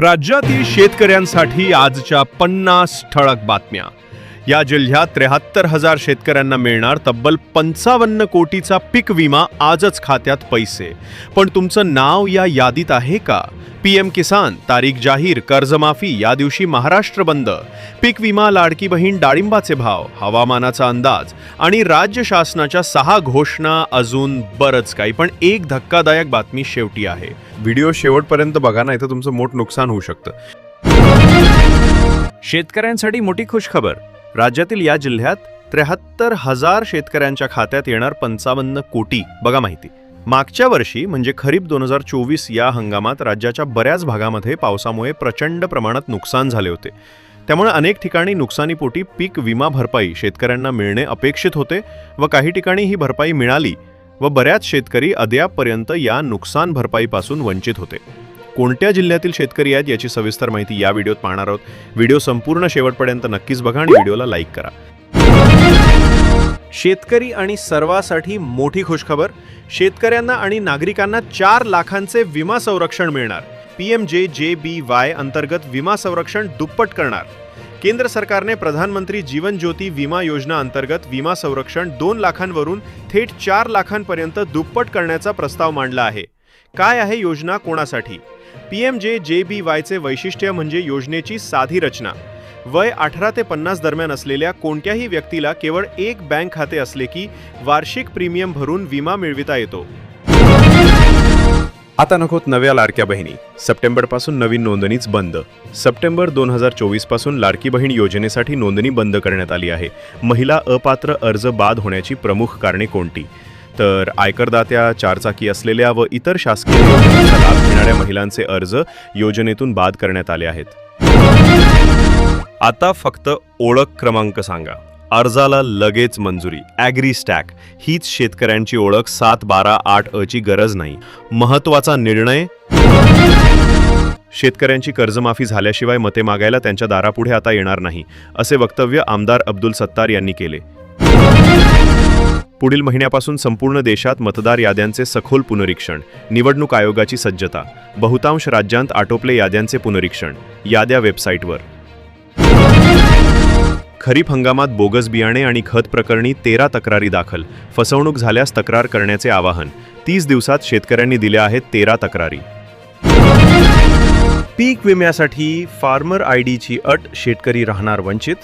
राज्यातील शेतकऱ्यांसाठी आजच्या पन्नास ठळक बातम्या. या जिल्ह्यात त्र्याहत्तर हजार शेतकऱ्यांना मिळणार तब्बल पंचावन्न कोटीचा पीक विमा आजच खात्यात पैसे. पण तुमचं नाव या यादीत आहे का? पीएम किसान तारीख जाहीर कर्जमाफी या दिवशी महाराष्ट्र बंद. पीक विमा लाडकी बहीण डाळिंबाचे भाव हवामानाचा अंदाज आणि राज्य शासनाच्या सहा घोषणा अजून बरंच काही. पण एक धक्कादायक बातमी शेवटी आहे. व्हिडिओ शेवटपर्यंत बघा नाही तर तुमचं मोठं नुकसान होऊ शकतं. शेतकऱ्यांसाठी मोठी खुशखबर. राज्यातील या जिल्ह्यात त्र्याहत्तर हजार शेतकऱ्यांच्या खात्यात येणार पंचावन्न कोटी. बघा माहिती. मागच्या वर्षी म्हणजे खरीप दोन हजार चोवीस या हंगामात राज्याच्या बऱ्याच भागामध्ये पावसामुळे प्रचंड प्रमाणात नुकसान झाले होते. त्यामुळे अनेक ठिकाणी नुकसानीपोटी पीक विमा भरपाई शेतकऱ्यांना मिळणे अपेक्षित होते व काही ठिकाणी ही भरपाई मिळाली व बऱ्याच शेतकरी अद्यापपर्यंत या नुकसान भरपाईपासून वंचित होते. कोणत्या जिल्ह्यातील शेतकरी आहेत याची सविस्तर माहिती या व्हिडिओत पाहणार आहोत. व्हिडिओ संपूर्ण शेवटपर्यंत नक्कीच बघा आणि व्हिडिओला लाईक करा. शेतकरी आणि सर्वासाठी मोठी खुशखबर. शेतकऱ्यांना आणि नागरिकांना चार लाखांचे विमा संरक्षण मिळणार. पीएम जे जे बी वाय अंतर्गत विमा संरक्षण दुप्पट करणार. केंद्र सरकारने प्रधानमंत्री जीवन ज्योती विमा योजना अंतर्गत विमा संरक्षण दोन लाखांवरून थेट चार लाखांपर्यंत दुप्पट करण्याचा प्रस्ताव मांडला आहे. काय आहे योजना कोणासाठी? पी एम जे जे बी वायचे वैशिष्ट्य म्हणजे योजनेची साधी रचना. वय अठरा ते पन्नास दरम्यान असलेल्या कोणत्याही व्यक्तीला केवळ एक बँक खाते असले की वार्षिक प्रीमियम भरून विमा मिळविता येतो. आता नकोत नव्या लाडक्या बहिणी. सप्टेंबरपासून नवीन नोंदणीच बंद. सप्टेंबर दोन हजार चोवीसपासून लाडकी बहीण योजनेसाठी नोंदणी बंद करण्यात आली आहे. महिला अपात्र अर्ज बाद होण्याची प्रमुख कारणे कोणती? तर आयकरदात्या चारचाकी असलेल्या व इतर शासकीय योजनांचा लाभ घेणाऱ्या महिलांचे अर्ज योजनेतून बाद करण्यात आले आहेत. आता फक्त ओळख क्रमांक सांगा. अर्जाला लगेच मंजुरी. Agri stack. हीच शेतकऱ्यांची ओळख सात बारा आठ अ ची गरज नाही. महत्त्वाचा निर्णय? शेतकऱ्यांची कर्जमाफी झाल्याशिवाय मते मागायला त्यांच्या दारापुढे आता येणार नाही असे वक्तव्य आमदार अब्दुल सत्तार यांनी केले. पुढील महिन्यापासून संपूर्ण देशात मतदार याद्यांचे सखोल पुनरीक्षण निवडणूक आयोगाची सज्जता बहुतांश राज्यांत आटोपले याद्यांचे पुनरीक्षण याद्या वेबसाईटवर. खरीप हंगामात बोगस बियाणे आणि खत प्रकरणी तेरा तक्रारी दाखल फसवणूक झाल्यास तक्रार करण्याचे आवाहन तीस दिवसात शेतकऱ्यांनी दिल्या आहेत तेरा तक्रारी. पीक विम्यासाठी फार्मर आय डीची अट शेतकरी राहणार वंचित.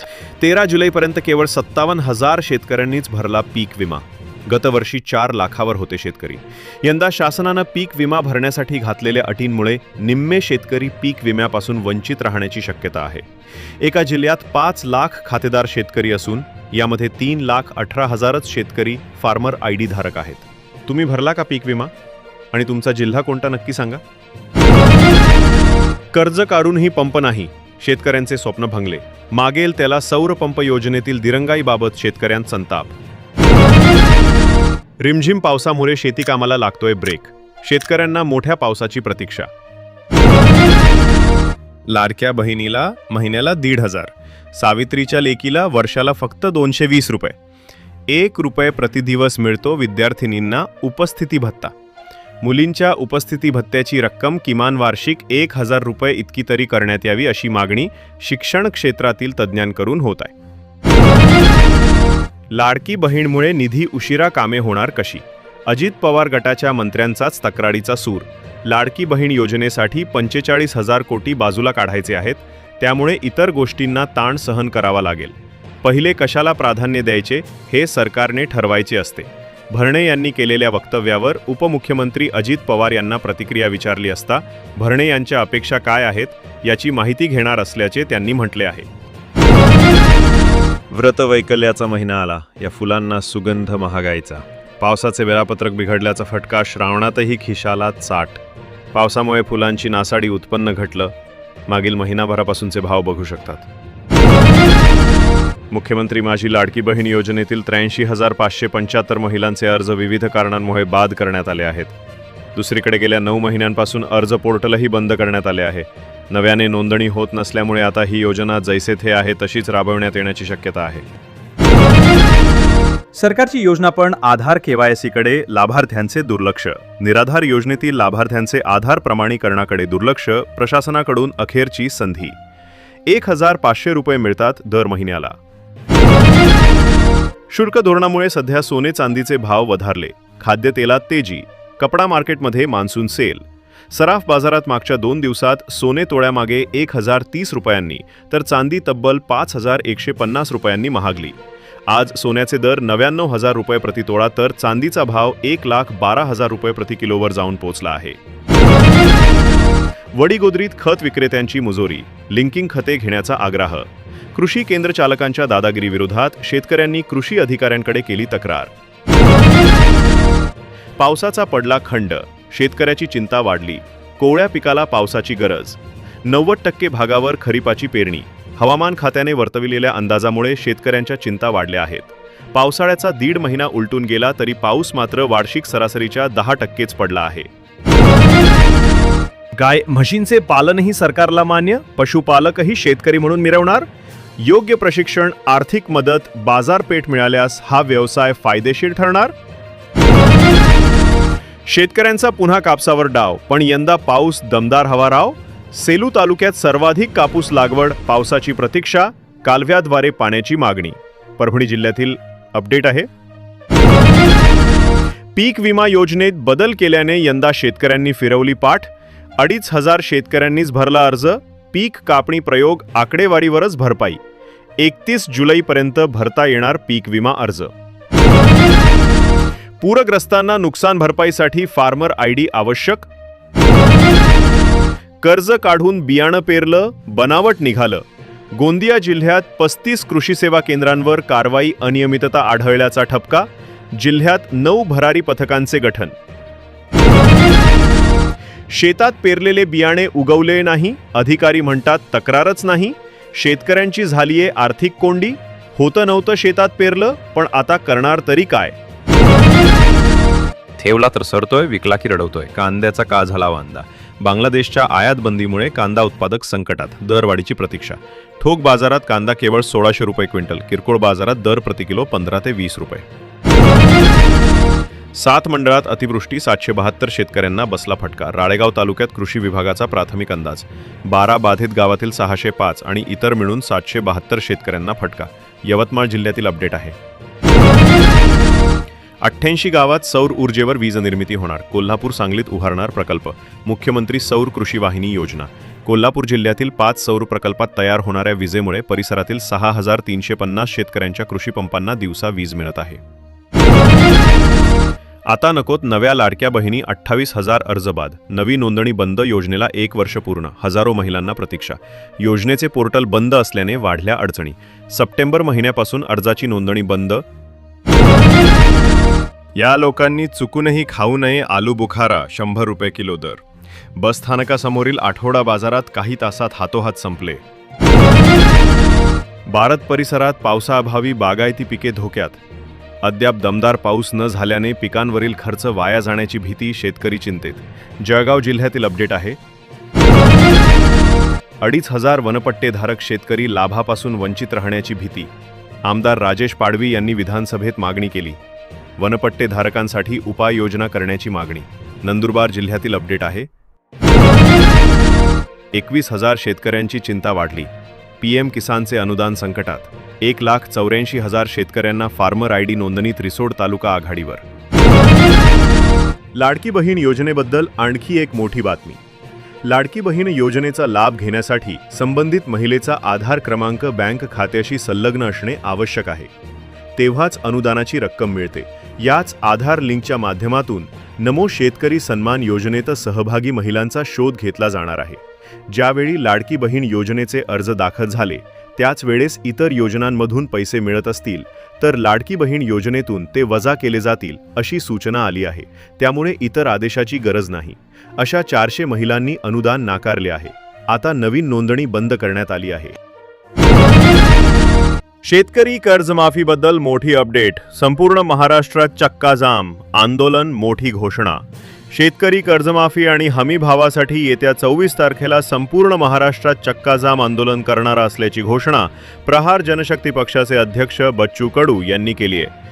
तेरा जुलैपर्यंत केवळ सत्तावन्न हजार शेतकऱ्यांनीच भरला पीक विमा. गतवर्षी चार लाखावर होते शेतकरी. यंदा शासनानं पीक विमा भरण्यासाठी घातलेल्या अटींमुळे निम्मे शेतकरी पीक विम्यापासून वंचित राहण्याची शक्यता आहे. एका जिल्ह्यात पाच लाख खातेदार शेतकरी असून यामध्ये तीन लाख अठरा हजारच शेतकरी फार्मर आय डी धारक आहेत. तुम्ही भरला का पीक विमा? आणि तुमचा जिल्हा कोणता नक्की सांगा. कर्ज काढूनही पंप नाही शेतकऱ्यांचे स्वप्न भंगले. मागेल त्याला सौर पंप योजनेतील दिरंगाईबाबत शेतकऱ्यांत संताप. रिमझिम पावसामुळे शेती कामाला लागतोय ब्रेक शेतकऱ्यांना मोठ्या पावसाची प्रतीक्षा. लाडक्या बहिणीला महिन्याला दीड हजार सावित्रीच्या लेकीला वर्षाला फक्त दोनशे वीस रुपये. एक रुपये प्रतिदिवस मिळतो विद्यार्थिनींना उपस्थिती भत्ता. मुलींच्या उपस्थिती भत्त्याची रक्कम किमान वार्षिक एक हजार रुपये इतकी तरी करण्यात यावी अशी मागणी शिक्षण क्षेत्रातील तज्ज्ञांकडून होत आहे. लाडकी बहीणमुळे निधी उशिरा कामे होणार कशी? अजित पवार गटाच्या मंत्र्यांचाच तक्रारीचा सूर. लाडकी बहीण योजनेसाठी पंचेचाळीस हजार कोटी बाजूला काढायचे आहेत त्यामुळे इतर गोष्टींना ताण सहन करावा लागेल. पहिले कशाला प्राधान्य द्यायचे हे सरकारने ठरवायचे असते. भरणे यांनी केलेल्या वक्तव्यावर उपमुख्यमंत्री अजित पवार यांना प्रतिक्रिया विचारली असता भरणे यांच्या अपेक्षा काय आहेत याची माहिती घेणार असल्याचे त्यांनी म्हटले आहे. व्रतवैकल्याचा महिना आला. या फुलांना सुगंध महागायचा पावसाचे वेळापत्रक बिघडल्याचा फटका श्रावणातही खिशाला चाट. पावसामुळे फुलांची नासाडी उत्पन्न घटलं. मागील महिनाभरापासूनचे भाव बघू शकतात. मुख्यमंत्री माझी लाडकी बहीण योजनेतील त्र्याऐंशी हजार पाचशे पंच्याहत्तर महिलांचे अर्ज विविध कारणांमुळे बाद करण्यात आले आहेत. दुसरीकडे गेल्या नऊ महिन्यांपासून अर्ज पोर्टलही बंद करण्यात आले आहे. नव्याने नोंदणी होत नसल्यामुळे आता ही योजना जैसे थे आहे तशीच राबवण्यात येण्याची शक्यता आहे. सरकारची योजना पण आधार केवायसीकडे लाभार्थ्यांचे दुर्लक्ष. निराधार योजनेतील लाभार्थ्यांचे आधार प्रमाणीकरणाकडे दुर्लक्ष प्रशासनाकडून अखेरची संधी. एक हजार पाचशे रुपये मिळतात दर महिन्याला. शुल्क धोरणामुळे सध्या सोने चांदीचे भाव वधारले. खाद्यतेलात तेजी. कपडा मार्केटमध्ये मान्सून सेल. सराफ बाजारात मागच्या दोन दिवसात सोने तोळ्यामागे एक हजार तीस रुपयांनी तर चांदी तब्बल पाच हजार एकशे पन्नास रुपयांनी महागली. आज सोन्याचे दर नव्याण्णव हजार रुपये प्रति तोळा तर चांदीचा भाव एक लाख बारा हजार रुपये प्रति किलोवर जाऊन पोहोचला आहे. वडीगोदरीत खत विक्रेत्यांची मुजोरी. लिंकिंग खते घेण्याचा आग्रह. कृषी केंद्र चालकांच्या दादागिरीविरोधात शेतकऱ्यांनी कृषी अधिकाऱ्यांकडे केली तक्रार. पावसाचा पडला खंड. शेतकऱ्याची चिंता वाढली. कोवळ्या पिकाला पावसाची गरज. नव्वद टक्के भागावर खरीपाची पेरणी. हवामान खात्याने वर्तविलेल्या अंदाजामुळे शेतकऱ्यांच्या चिंता वाढल्या आहेत. पावसाळ्याचा दीड महिना उलटून गेला तरी पाऊस मात्र वार्षिक सरासरीच्या दहा टक्केच पडला आहे. गाय म्हशींचे पालनही सरकारला मान्य? पशुपालकही शेतकरी म्हणून मिरवणार? योग्य प्रशिक्षण आर्थिक मदत बाजारपेठ मिळाल्यास हा व्यवसाय फायदेशीर ठरणार? शेतकऱ्यांचा पुन्हा कापसावर डाव पण यंदा पाऊस दमदार हवा राव? सेलू तालुक्यात सर्वाधिक कापूस लागवड पावसाची प्रतीक्षा कालव्याद्वारे पाण्याची मागणी. परभणी जिल्ह्यातील अपडेट आहे. पीक विमा योजनेत बदल केल्याने यंदा शेतकऱ्यांनी फिरवली पाठ. अडीच हजार शेतकऱ्यांनीच भरला अर्ज. पीक कापणी प्रयोग आकडेवारीवरच भरपाई. एकतीस जुलैपर्यंत भरता येणार पीक विमा अर्ज. पूरग्रस्तांना नुकसान भरपाईसाठी फार्मर आय डी आवश्यक. कर्ज काढून बियाणं पेरलं बनावट निघालं. गोंदिया जिल्ह्यात पस्तीस कृषी सेवा केंद्रांवर कारवाई अनियमितता आढळल्याचा ठपका. जिल्ह्यात नऊ भरारी पथकांचे गठन. शेतात पेरलेले बियाणे उगवले नाही अधिकारी म्हणतात तक्रारच नाही. शेतकऱ्यांची झालीये आर्थिक कोंडी. होतं नव्हतं शेतात पेरलं पण आता करणार तरी काय? ठेवला तर सरतोय विकला की रडवतोय. कांद्याचा का झाला वांदा? बांगलादेशच्या आयात बंदीमुळे कांदा उत्पादक संकटात दरवाढीची प्रतीक्षा. ठोक बाजारात कांदा केवळ सोळाशे रुपये क्विंटल किरकोळ बाजारात दर प्रति किलो पंधरा ते वीस रुपये. सात मंडळात अतिवृष्टी सातशे बहात्तर शेतकऱ्यांना बसला फटका. राळेगाव तालुक्यात कृषी विभागाचा प्राथमिक अंदाज. बारा बाधित गावातील सहाशे पाच आणि इतर मिळून सातशे बहात्तर शेतकऱ्यांना फटका. यवतमाळ जिल्ह्यातील अपडेट आहे. अठ्ठ्याऐंशी गावात सौर ऊर्जेवर वीज निर्मिती होणार. कोल्हापूर सांगलीत उभारणार प्रकल्प. मुख्यमंत्री सौर कृषी वाहिनी योजना. कोल्हापूर जिल्ह्यातील पाच सौर प्रकल्पात तयार होणाऱ्या विजेमुळे परिसरातील सहा हजार तीनशे पन्नास शेतकऱ्यांच्या कृषी पंपांना दिवसा वीज मिळत आहे. आता नकोत नव्या लाडक्या बहिणी अठ्ठावीस हजार अर्ज बाद नवी नोंदणी बंद योजनेला एक वर्ष पूर्ण हजारो महिलांना प्रतीक्षा. योजनेचे पोर्टल बंद असल्याने वाढल्या अडचणी. सप्टेंबर महिन्यापासून अर्जाची नोंदणी बंद. या लोकांनी चुकूनही खाऊ नये आलू बुखारा शंभर रुपये किलो दर. बस स्थानकासमोरील आठवडा बाजारात काही तासात हातोहात संपले. भारत परिसरात पावसाअभावी बागायती पिके धोक्यात. अद्याप दमदार पाऊस न झाल्याने पिकांवरील खर्च वाया जाण्याची भीती शेतकरी चिंतेत. जळगाव जिल्ह्यातील अपडेट आहे. अडीच हजार वनपट्टेधारक शेतकरी लाभापासून वंचित राहण्याची भीती. आमदार राजेश पाडवी यांनी विधानसभेत मागणी केली. वनपट्टेधारकांसाठी उपाययोजना करण्याची मागणी. नंदुरबार जिल्ह्यातील अपडेट आहे. एकवीस हजार शेतकऱ्यांची चिंता वाढली. पीएम किसानचे अनुदान संकटात. एक लाख चौऱ्याऐंशी हजार शेतकऱ्यांना फार्मर आय डी नोंदणीत रिसोड तालुका आघाडीवर. लाडकी बहीण योजनेबद्दल आणखी एक मोठी बातमी. लाडकी बहीण योजनेचा लाभ घेण्यासाठी संबंधित महिलेचा आधार क्रमांक बँक खात्याशी संलग्न असणे आवश्यक आहे. तेव्हाच अनुदानाची रक्कम मिळते. याच आधार लिंकच्या माध्यमातून नमो शेतकरी सन्मान योजनेत सहभागी महिलांचा शोध घेतला जाणार आहे. ज्यावेळी लाडकी बहीण योजनेचे अर्ज दाखल झाले त्याच वेळेस इतर योजनांमधून पैसे मिळत असतील तर लाडकी बहीण योजनेतून ते वजा केले जातील अशी सूचना आली आहे. त्यामुळे इतर आदेशाची गरज नाही. अशा चारशे महिलांनी अनुदान नाकारले आहे. आता नवीन नोंदणी बंद करण्यात आली आहे. शेतकरी कर्जमाफीबद्दल मोठी अपडेट संपूर्ण महाराष्ट्रात चक्काजाम आंदोलन मोठी घोषणा. शेतकरी कर्जमाफी आणि हमी भावासाठी येत्या चोवीस तारखेला संपूर्ण महाराष्ट्रात चक्काजाम आंदोलन करणार असल्याची घोषणा प्रहार जनशक्ती पक्षाचे अध्यक्ष बच्चू कडू यांनी केली आहे.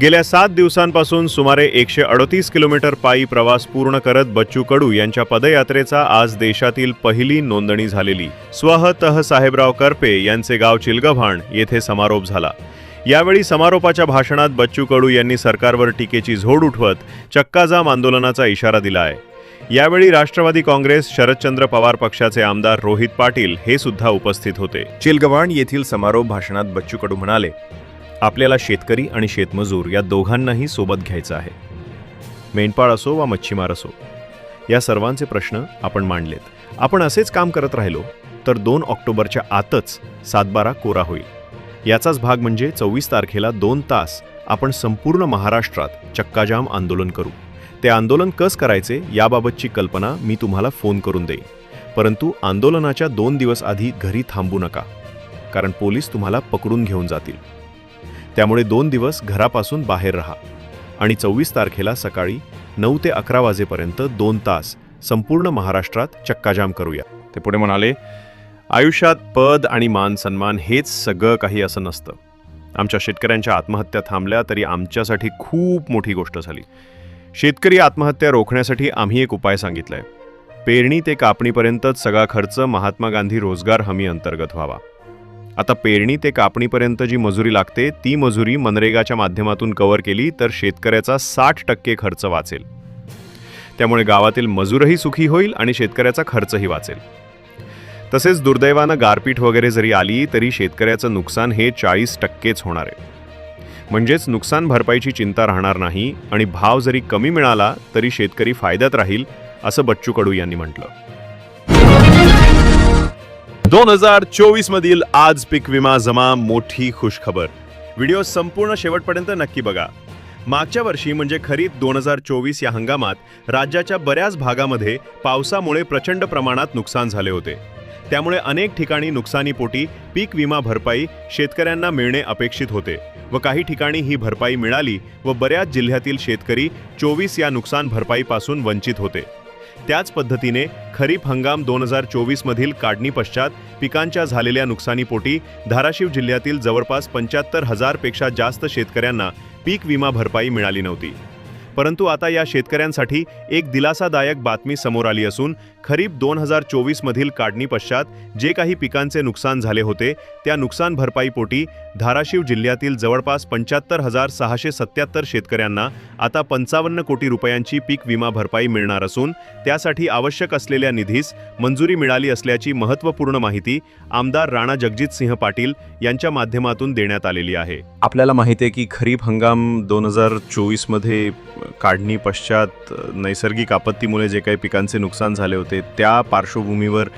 गेल्या सात दिवसांपासून सुमारे एकशे अडतीस किलोमीटर पायी प्रवास पूर्ण करत बच्चू कडू यांच्या पदयात्रेचा आज देशातील पहिली नोंदणी झालेली. स्वह तह साहेबराव करपे यांचे गाव चिलगव्हाण येथे समारोप झाला. यावेळी समारोपाच्या भाषणात बच्चू कडू यांनी सरकारवर टीकेची झोड उठवत चक्काजाम आंदोलनाचा इशारा दिला आहे यावेळी राष्ट्रवादी काँग्रेस शरदचंद्र पवार पक्षाचे आमदार रोहित पाटील हे सुद्धा उपस्थित होते. चिलगव्हाण येथील समारोप भाषणात बच्चू कडू म्हणाले आपल्याला शेतकरी आणि शेतमजूर या दोघांनाही सोबत घ्यायचं आहे. मेंढपाळ असो वा मच्छीमार असो या सर्वांचे प्रश्न आपण मांडलेत. आपण असेच काम करत राहिलो तर दोन ऑक्टोबरच्या आतच सातबारा कोरा होईल. याचाच भाग म्हणजे चोवीस तारखेला दोन तास आपण संपूर्ण महाराष्ट्रात चक्काजाम आंदोलन करू. ते आंदोलन कस करायचे याबाबतची कल्पना मी तुम्हाला फोन करून देईन. परंतु आंदोलनाच्या दोन दिवस आधी घरी थांबू नका कारण पोलीस तुम्हाला पकडून घेऊन जातील. त्यामुळे दोन दिवस घरापासून बाहेर राहा. आणि चोवीस तारखेला सकाळी नऊ ते अकरा वाजेपर्यंत दोन तास संपूर्ण महाराष्ट्रात चक्काजाम करूया. ते पुढे म्हणाले आयुष्यात पद आणि मान सन्मान हेच सगळं काही असं नसतं. आमच्या शेतकऱ्यांच्या आत्महत्या थांबल्या तरी आमच्यासाठी खूप मोठी गोष्ट झाली. शेतकरी आत्महत्या रोखण्यासाठी आम्ही एक उपाय सांगितलाय. पेरणी ते कापणीपर्यंतच सगळा खर्च महात्मा गांधी रोजगार हमी अंतर्गत व्हावा. आता पेरणी ते कापणीपर्यंत जी मजुरी लागते ती मजुरी मनरेगाच्या माध्यमातून कव्हर केली तर शेतकऱ्याचा साठ टक्के खर्च वाचेल. त्यामुळे गावातील मजूरही सुखी होईल आणि शेतकऱ्याचा खर्चही वाचेल. तसेच दुर्दैवानं गारपीट वगैरे जरी आली तरी शेतकऱ्याचं नुकसान हे चाळीस टक्केच होणार आहे. म्हणजेच नुकसान भरपाईची चिंता राहणार नाही आणि भाव जरी कमी मिळाला तरी शेतकरी फायद्यात राहील असं बच्चू कडू यांनी म्हटलं. दोन हजार चोवीस मधील आज पीक विमा जमा मोठी खुशखबर. व्हिडिओ संपूर्ण शेवटपर्यंत नक्की बघा. मागच्या वर्षी म्हणजे खरीप दोन हजार चोवीस या हंगामात राज्याच्या बऱ्याच भागामध्ये पावसामुळे प्रचंड प्रमाणात नुकसान झाले होते. त्यामुळे अनेक ठिकाणी नुकसानीपोटी पीक विमा भरपाई शेतकऱ्यांना मिळणे अपेक्षित होते व काही ठिकाणी ही भरपाई मिळाली व बऱ्याच जिल्ह्यातील शेतकरी चोवीस या नुकसान भरपाईपासून वंचित होते. त्याच पद्धतीने खरीप हंगाम दोन हजार चोवीसमधील काढणी पश्चात पिकांच्या झालेल्या नुकसानीपोटी धाराशिव जिल्ह्यातील जवळपास पंच्याहत्तर हजारपेक्षा जास्त शेतकऱ्यांना पीक विमा भरपाई मिळाली नव्हती. परंतु आता या शेतकऱ्यांसाठी एक दिलासादायक बातमी समोर आली असून खरीप दोन हजार चोवीसमधील काढणी पश्चात जे काही पिकांचे नुकसान झाले होते त्या नुकसान भरपाईपोटी धाराशिव जिल्ह्यातील जवळपास पंच्याहत्तर हजार सहाशे सत्याहत्तर शेतकऱ्यांना आता पंचावन्न कोटी रुपयांची पीक विमा भरपाई मिळणार असून त्यासाठी आवश्यक असलेल्या निधीस मंजुरी मिळाली असल्याची महत्त्वपूर्ण माहिती आमदार राणा जगजितसिंह पाटील यांच्या माध्यमातून देण्यात आलेली आहे. आपल्याला माहिती आहे की खरीप हंगाम दोन हजार चोवीसमध्ये काढणी पश्चात नैसर्गिक आपत्तीमुळे जे काही पिकांचे नुकसान झाले होते त्या पार्श्वभूमीवर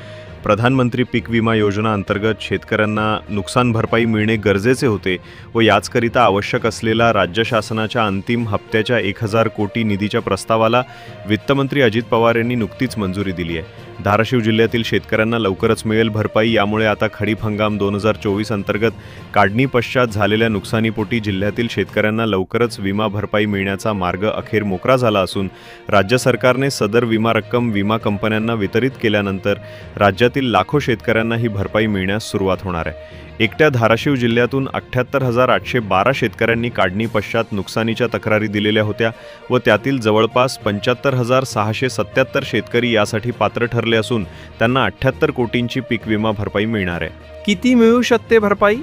प्रधानमंत्री पीक विमा योजना अंतर्गत शेतकऱ्यांना नुकसान भरपाई मिळणे गरजेचे होते व याचकरिता आवश्यक असलेला राज्य शासनाच्या अंतिम हप्त्याच्या एक हजार कोटी निधीच्या प्रस्तावाला वित्तमंत्री अजित पवार यांनी नुकतीच मंजुरी दिली आहे. धाराशिव जिल्ह्यातील शेतकऱ्यांना लवकरच मिळेल भरपाई. यामुळे आता खरीप हंगाम दोन हजार चोवीस अंतर्गत काढणी पश्चात झालेल्या नुकसानीपोटी जिल्ह्यातील शेतकऱ्यांना लवकरच विमा भरपाई मिळण्याचा मार्ग अखेर मोकळा झाला असून राज्य सरकारने सदर विमा रक्कम विमा कंपन्यांना वितरित केल्यानंतर राज्यातील लाखो शेतकऱ्यांना ही भरपाई मिळण्यास सुरुवात होणार आहे. एकट्या धाराशिव जिल्ह्यातून अठ्ठ्याहत्तर हजार आठशे बारा शेतकऱ्यांनी काढणी पश्चात नुकसानीच्या तक्रारी दिलेल्या होत्या व त्यातील जवळपास पंच्याहत्तर हजार सहाशे सत्याहत्तर शेतकरी यासाठी पात्र ठरले असून त्यांना अठ्ठ्याहत्तर कोटींची पीक विमा भरपाई मिळणार आहे. किती मिळू शकते भरपाई?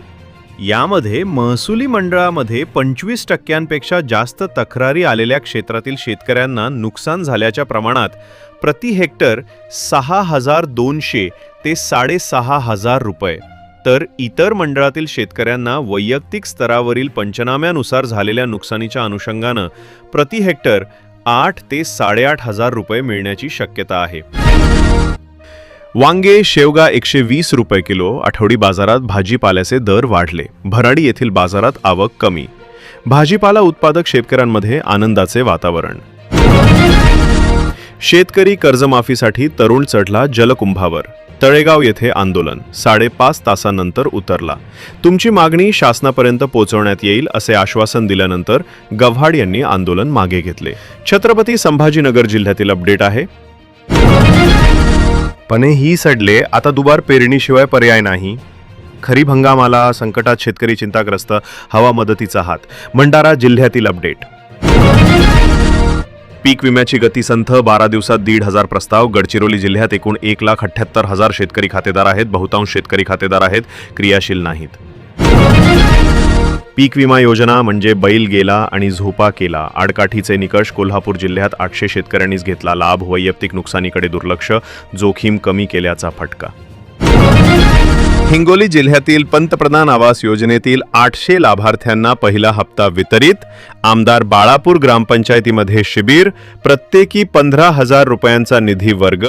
यामध्ये महसुली मंडळामध्ये पंचवीस टक्क्यांपेक्षा जास्त तक्रारी आलेल्या क्षेत्रातील शेतकऱ्यांना नुकसान झाल्याच्या प्रमाणात प्रति हेक्टर सहा हजार दोनशे ते साडेसहा हजार रुपये. तर इतर मंडळातील शेतकऱ्यांना वैयक्तिक स्तरावरील पंचनाम्यानुसार झालेल्या नुकसानीच्या अनुषंगानं प्रति हेक्टर आठ ते साडेआठ हजार रुपये मिळण्याची शक्यता आहे. वांगे शेवगा एकशे वीस रुपये किलो आठवडी बाजारात भाजीपाल्याचे दर वाढले. भराडी येथील बाजारात आवक कमी. भाजीपाला उत्पादक शेतकऱ्यांमध्ये आनंदाचे वातावरण. शेतकरी कर्जमाफीसाठी तरुण चढला जलकुंभावर. तळेगाव येथे आंदोलन. साडेपाच तासानंतर उतरला. तुमची मागणी शासनापर्यंत पोहोचवण्यात येईल असे आश्वासन दिल्यानंतर गव्हाड यांनी आंदोलन मागे घेतले. छत्रपती संभाजीनगर जिल्ह्यातील अपडेट आहे. पणेही सडले आता दुबार पेरणीशिवाय पर्याय नाही. खरीप हंगामाला संकटात शेतकरी चिंताग्रस्त हवा मदतीचा हात. भंडारा जिल्ह्यातील अपडेट. पीक विम्याची गती संथ बारा दिवसात दीड हजार प्रस्ताव. गडचिरोली जिल्ह्यात एकूण एक लाख अठ्ठ्याहत्तर हजार शेतकरी खातेदार आहेत. बहुतांश शेतकरी खातेदार आहेत. क्रियाशील नाहीत. पीक विमा योजना म्हणजे बैल गेला आणि झोपा केला. आडकाठीचे निकष कोल्हापूर जिल्ह्यात आठशे शेतकऱ्यांनीच घेतला लाभ. वैयक्तिक नुकसानीकडे दुर्लक्ष. जोखीम कमी केल्याचा फटका. हिंगोली जिल्ह्यातील पंतप्रधान आवास योजनेतील आठशे लाभार्थ्यांना पहिला हप्ता वितरित. आमदार बाळापूर ग्रामपंचायतीमध्ये शिबिर. प्रत्येकी पंधरा हजार रुपयांचा निधी वर्ग.